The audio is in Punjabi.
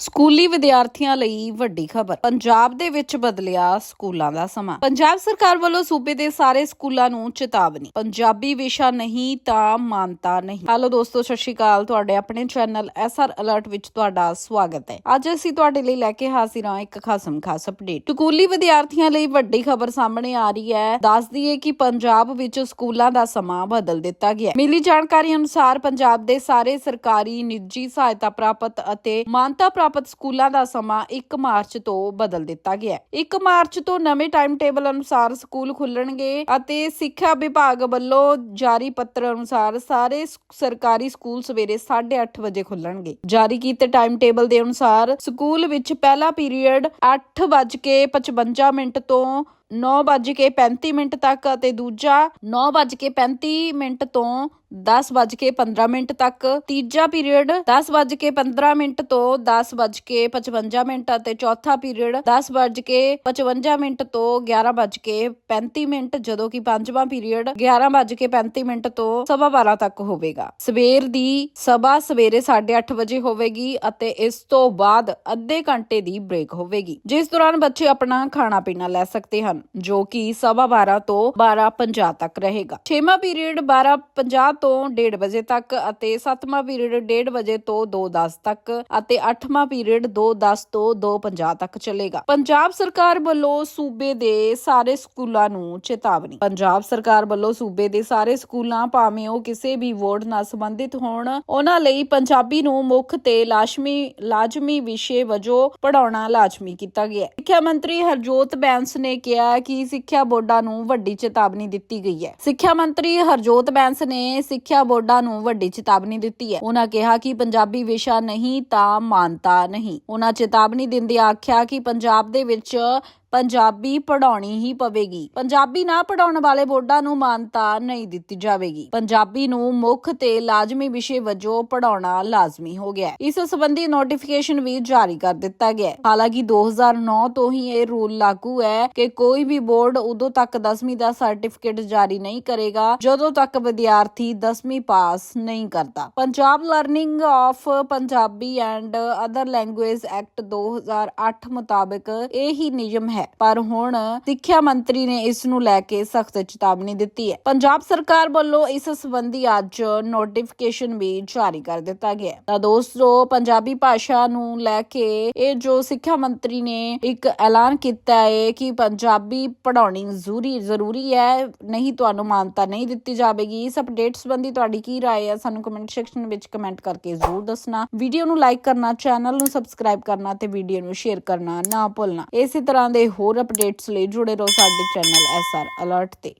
ਸਕੂਲੀ ਵਿਦਿਆਰਥੀਆਂ ਲਈ ਵੱਡੀ ਖਬਰ। ਪੰਜਾਬ ਦੇ ਵਿੱਚ ਬਦਲਿਆ ਸਕੂਲਾਂ ਦਾ ਸਮਾਂ। ਪੰਜਾਬ ਸਰਕਾਰ ਵੱਲੋਂ ਸੂਬੇ ਦੇ ਸਾਰੇ ਸਕੂਲਾਂ ਨੂੰ ਚੇਤਾਵਨੀ। ਪੰਜਾਬੀ ਵਿਸ਼ਾ ਨਹੀਂ ਤਾਂ ਮਾਨਤਾ ਨਹੀਂ। ਹੈਲੋ ਦੋਸਤੋ, ਸਤਿ ਸ਼੍ਰੀ ਅਕਾਲ। ਤੁਹਾਡੇ ਆਪਣੇ ਚੈਨਲ ਐਸਆਰ ਅਲਰਟ ਵਿੱਚ ਤੁਹਾਡਾ ਸਵਾਗਤ ਹੈ। ਅੱਜ ਅਸੀਂ ਤੁਹਾਡੇ ਲਈ ਲੈ ਕੇ ਹਾਜ਼ਰ ਹਾਂ ਇੱਕ ਖਾਸਮ ਖਾਸ ਅਪਡੇਟ। ਸਕੂਲੀ ਵਿਦਿਆਰਥੀਆਂ ਲਈ ਵੱਡੀ ਖਬਰ ਸਾਹਮਣੇ ਆ ਰਹੀ ਹੈ। ਦੱਸ ਦਈਏ ਕਿ ਪੰਜਾਬ ਵਿੱਚ ਸਕੂਲਾਂ ਦਾ ਸਮਾਂ ਬਦਲ ਦਿੱਤਾ ਗਿਆ ਮਿਲੀ ਜਾਣਕਾਰੀ ਅਨੁਸਾਰ ਪੰਜਾਬ ਦੇ ਸਾਰੇ ਸਰਕਾਰੀ ਨਿੱਜੀ ਸਹਾਇਤਾ ਪ੍ਰਾਪਤ ਅਤੇ ਮਾਨਤਾ ਪ੍ਰਾਪਤ ਸਕੂਲਾਂ ਦਾ ਸਮਾਂ 1 ਮਾਰਚ ਤੋਂ ਬਦਲ ਦਿੱਤਾ ਗਿਆ ਹੈ। 1 ਮਾਰਚ ਤੋਂ ਨਵੇਂ ਟਾਈਮ ਟੇਬਲ ਅਨੁਸਾਰ ਸਕੂਲ ਖੁੱਲਣਗੇ ਅਤੇ ਸਿੱਖਿਆ ਵਿਭਾਗ ਵੱਲੋਂ ਜਾਰੀ ਪੱਤਰ ਅਨੁਸਾਰ ਸਾਰੇ ਸਰਕਾਰੀ ਸਕੂਲ ਸਵੇਰੇ 8:30 ਵਜੇ ਖੁੱਲਣਗੇ। ਜਾਰੀ ਕੀਤੇ ਟਾਈਮ ਟੇਬਲ ਦੇ ਅਨੁਸਾਰ ਸਕੂਲ ਵਿੱਚ ਪਹਿਲਾ ਪੀਰੀਅਡ 8:55 ਮਿੰਟ ਤੋਂ 9:35 ਮਿੰਟ ਤੱਕ ਅਤੇ ਦੂਜਾ 9:35 ਮਿੰਟ ਤੋਂ 10:15 ਮਿੰਟ ਤੱਕ, ਤੀਜਾ ਪੀਰੀਅਡ 10:15 ਮਿੰਟ ਤੋਂ 10:55 ਮਿੰਟ ਅਤੇ ਚੌਥਾ ਪੀਰੀਅਡ 10:55 ਮਿੰਟ ਤੋਂ 11:35 ਮਿੰਟ, ਜਦੋਂ ਕਿ ਪੰਜਵਾਂ ਪੀਰੀਅਡ 11:35 ਮਿੰਟ ਤੋਂ ਸਵਾ 12 ਤੱਕ ਹੋਵੇਗਾ। ਸਵੇਰ ਦੀ ਸਭਾ ਸਵੇਰੇ 8:30 ਵਜੇ ਹੋਵੇਗੀ ਅਤੇ ਇਸ ਤੋਂ ਬਾਅਦ ਅੱਧੇ ਘੰਟੇ ਦੀ ਬ੍ਰੇਕ ਹੋਵੇਗੀ, ਜਿਸ ਦੌਰਾਨ ਬੱਚੇ ਆਪਣਾ ਖਾਣਾ ਪੀਣਾ ਲੈ ਸਕਦੇ ਹਨ। ਜੋ ਕਿ ਸਵਾ 12 ਤੋਂ 12:50 ਤੱਕ ਰਹੇਗਾ। ਛੇਵਾਂ ਪੀਰੀਅਡ 12:50 ਤੋਂ 1:30 ਵਜੇ ਤੱਕ ਅਤੇ ਸੱਤਵਾਂ ਪੀਰੀਅਡ 1:30 ਵਜੇ ਤੋਂ 2:10 ਤੱਕ ਅਤੇ ਅੱਠਵਾਂ ਪੀਰੀਅਡ 2:10 ਤੋਂ 2:50 ਤੱਕ ਚੱਲੇਗਾ। ਪੰਜਾਬ ਸਰਕਾਰ ਵੱਲੋਂ ਸੂਬੇ ਦੇ ਸਾਰੇ ਸਕੂਲਾਂ ਨੂੰ ਚੇਤਾਵਨੀ। ਪੰਜਾਬ ਸਰਕਾਰ ਵੱਲੋਂ ਸੂਬੇ ਦੇ ਸਾਰੇ ਸਕੂਲਾਂ, ਭਾਵੇਂ ਉਹ ਕਿਸੇ ਵੀ ਵੋਰਡ ਨਾਲ ਸੰਬੰਧਿਤ ਹੋਣ, ਉਹਨਾਂ ਲਈ ਪੰਜਾਬੀ ਨੂੰ ਮੁੱਖ ਤੇ ਲਾਜ਼ਮੀ ਲਾਜ਼ਮੀ ਵਿਸ਼ੇ ਵਜੋਂ ਪੜਾਉਣਾ ਲਾਜ਼ਮੀ ਕੀਤਾ ਗਿਆ ਹੈ। ਸਿੱਖਿਆ ਮੰਤਰੀ ਹਰਜੋਤ ਬੈਂਸ ਨੇ ਕਿਹਾ ਕਿ ਸਿੱਖਿਆ ਬੋਰਡਾਂ ਨੂੰ ਵੱਡੀ ਚੇਤਾਵਨੀ ਦਿੱਤੀ ਗਈ ਹੈ। ਸਿੱਖਿਆ ਮੰਤਰੀ ਹਰਜੋਤ ਬੈਂਸ ਨੇ ਸਿੱਖਿਆ ਬੋਰਡਾਂ ਨੂੰ ਵੱਡੀ ਚੇਤਾਵਨੀ ਦਿੱਤੀ ਹੈ। ਉਹਨਾਂ ਕਿਹਾ ਕਿ ਪੰਜਾਬੀ ਵਿਸ਼ਾ ਨਹੀਂ ਤਾਂ ਮਾਨਤਾ ਨਹੀਂ। ਉਹਨਾਂ ਚੇਤਾਵਨੀ ਦਿੰਦਿਆਂ ਆਖਿਆ ਕਿ ਪੰਜਾਬ ਦੇ ਵਿੱਚ ਪੰਜਾਬੀ ਪੜਾਉਣੀ ਹੀ ਪਵੇਗੀ। ਪੰਜਾਬੀ ਨਾ ਪੜਾਉਣ ਵਾਲੇ ਬੋਰਡਾਂ ਨੂੰ ਮਾਨਤਾ ਨਹੀਂ ਦਿੱਤੀ ਜਾਵੇਗੀ। ਪੰਜਾਬੀ ਨੂੰ ਮੁੱਖ ਤੇ ਲਾਜ਼ਮੀ ਵਿਸ਼ੇ ਵਜੋਂ ਪੜਾਉਣਾ ਲਾਜ਼ਮੀ ਹੋ ਗਿਆ ਇਸ ਸੰਬੰਧੀ ਨੋਟੀਫਿਕੇਸ਼ਨ ਵੀ ਜਾਰੀ ਕਰ ਦਿੱਤਾ ਗਿਆ ਹੈ। ਹਾਲਾਂਕਿ 2009 ਤੋਂ ਹੀ ਇਹ ਰੂਲ ਲਾਗੂ ਹੈ ਕਿ ਕੋਈ ਵੀ ਬੋਰਡ ਉਦੋਂ ਤੱਕ 10ਵੀਂ ਦਾ ਸਰਟੀਫਿਕੇਟ ਜਾਰੀ ਨਹੀਂ ਕਰੇਗਾ ਜਦੋਂ ਤੱਕ ਵਿਦਿਆਰਥੀ 10ਵੀਂ ਪਾਸ ਨਹੀਂ ਕਰਦਾ। Punjab learning of Punjabi and other language act 2008 ਮੁਤਾਬਕ ਇਹ ਹੀ ਨਿਯਮ ਹੈ ਪਰ ਹੁਣ ਸਿੱਖਿਆ ਮੰਤਰੀ ਨੇ ਇਸ ਨੂੰ ਲੈ ਕੇ ਸਖਤ ਚੇਤਾਵਨੀ ਦਿੱਤੀ ਹੈ ਪੰਜਾਬ ਸਰਕਾਰ ਵੱਲੋਂ ਇਸ ਸੰਬੰਧੀ ਅੱਜ ਨੋਟੀਫਿਕੇਸ਼ਨ ਵੀ ਜਾਰੀ ਕਰ ਦਿੱਤਾ ਗਿਆ ਹੈ ਤਾਂ ਦੋਸਤੋ ਪੰਜਾਬੀ ਭਾਸ਼ਾ ਨੂੰ ਲੈ ਕੇ ਇਹ ਜੋ ਸਿੱਖਿਆ ਮੰਤਰੀ ਨੇ ਇੱਕ ਐਲਾਨ ਕੀਤਾ ਹੈ ਕਿ ਪੰਜਾਬੀ ਪੜਾਉਣੀ ਜ਼ਰੂਰੀ ਜ਼ਰੂਰੀ ਹੈ ਨਹੀਂ ਤੁਹਾਨੂੰ ਮਾਨਤਾ ਨਹੀਂ ਦਿੱਤੀ ਜਾਵੇਗੀ ਇਸ ਅਪਡੇਟ ਸੰਬੰਧੀ ਤੁਹਾਡੀ ਕੀ رائے ਹੈ ਸਾਨੂੰ ਕਮੈਂਟ ਸੈਕਸ਼ਨ ਵਿੱਚ ਕਮੈਂਟ ਕਰਕੇ ਜ਼ਰੂਰ ਦੱਸਣਾ ਵੀਡੀਓ ਨੂੰ ਲਾਈਕ ਕਰਨਾ ਚੈਨਲ ਨੂੰ ਸਬਸਕ੍ਰਾਈਬ ਕਰਨਾ ਤੇ ਵੀਡੀਓ ਨੂੰ ਸ਼ੇਅਰ ਕਰਨਾ ਨਾ ਭੁੱਲਣਾ ਇਸੇ ਤਰ੍ਹਾਂ ਦੇ ਹੋਰ ਅਪਡੇਟਸ ਲਈ ਜੁੜੇ ਰਹੋ ਸਾਡੇ ਚੈਨਲ ਐਸਆਰ ਅਲਰਟ ਤੇ।